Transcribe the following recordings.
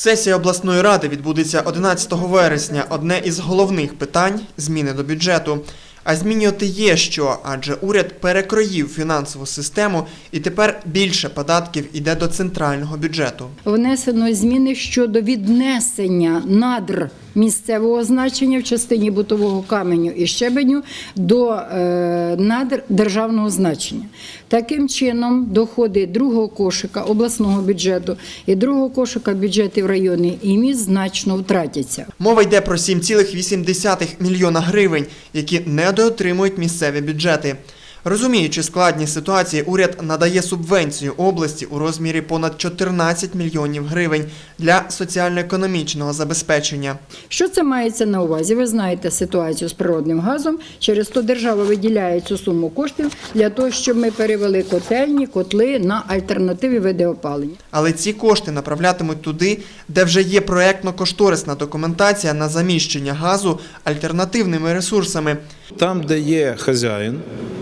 Сесія обласної ради відбудеться 11 вересня. Одне із головних питань зміни до бюджету. А змінювати є що, адже уряд перекроїв фінансову систему і тепер більше податків іде до центрального бюджету. Внесено зміни щодо віднесення надр місцевого значення в частині бутового каменю і щебеню до е, надр державного значення. Таким чином, доходи другого кошика обласного бюджету і другого кошика бюджетів районів і міст значно втратяться. Мова йде про 7,8 мільйона гривень, які недоотримують місцеві бюджети. Розуміючи складність ситуації, уряд надає субвенцію області у розмірі понад 14 мільйонів гривень для соціально-економічного забезпечення. Що це мається на увазі? Ви знаєте ситуацію з природним газом. Через то держава виділяє цю суму коштів для того, щоб ми перевели котельні, котли на альтернативні види опалення. Але ці кошти направлятимуть туди, де вже є проектно-кошторисна документація на заміщення газу альтернативними ресурсами. Там, де є хазяїн,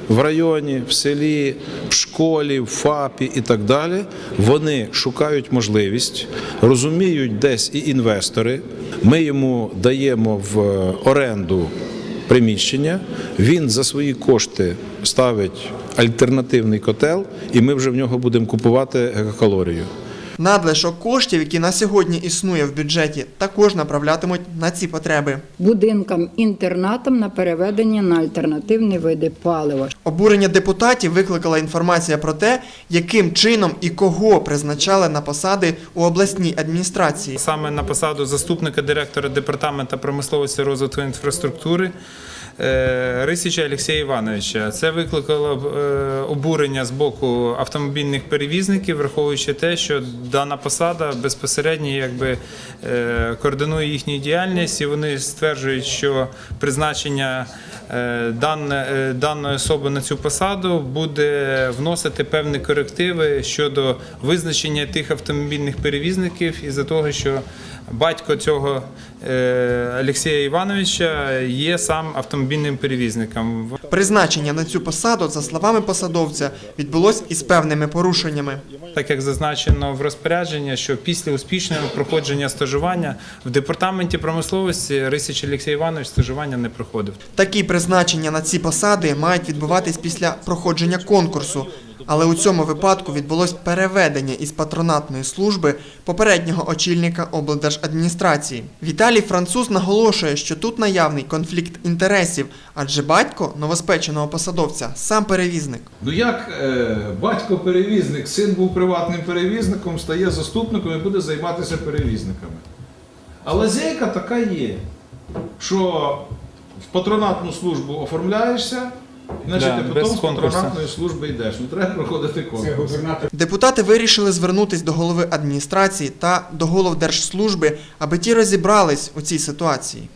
в районі, в селі, в школі, в ФАПі і так далі, вони шукають можливість, розуміють десь і інвестори. Ми йому даємо в оренду приміщення, він за свої кошти ставить альтернативний котел, і ми вже в нього будемо купувати гекакалорію. Надлишок коштів, які на сьогодні існує в бюджеті, також направлятимуть на ці потреби. Будинкам інтернатам на переведення на альтернативні види палива. Обурення депутатів викликала інформація про те, яким чином і кого призначали на посади у обласній адміністрації. Саме на посаду заступника директора департаменту промисловості розвитку інфраструктури е, Рисіча Олексія Івановича. Це викликало е, обурення з боку автомобільних перевізників, враховуючи те, що дана посада безпосередньо якби е, координує їхню діяльність, і вони стверджують, що призначення даної особи на цю посаду буде вносити певні корективи щодо визначення тих автомобільних перевізників із-за того, що батько цього е, Олексія Івановича є сам автомобільним перевізником. Призначення на цю посаду, за словами посадовця, відбулось із певними порушеннями. Так як зазначено в розпорядженні, що після успішного проходження стажування в департаменті промисловості Рисич Олексій Іванович стажування не проходив. Такі призначення на ці посади мають відбуватись після проходження конкурсу. Але у цьому випадку відбулось переведення із патронатної служби попереднього очільника облдержадміністрації. Віталій Француз наголошує, що тут наявний конфлікт інтересів, адже батько новоспеченого посадовця сам перевізник. Ну як е, батько-перевізник, син був приватним перевізником, стає заступником і буде займатися перевізниками. А лазейка така є, що в патронатну службу оформляєшся, значить, Да, ти без потім з конкурсу. патронатної служби йдеш. Не треба проходити конкурс. Депутати вирішили звернутись до голови адміністрації та до голов держслужби, аби ті розібрались у цій ситуації.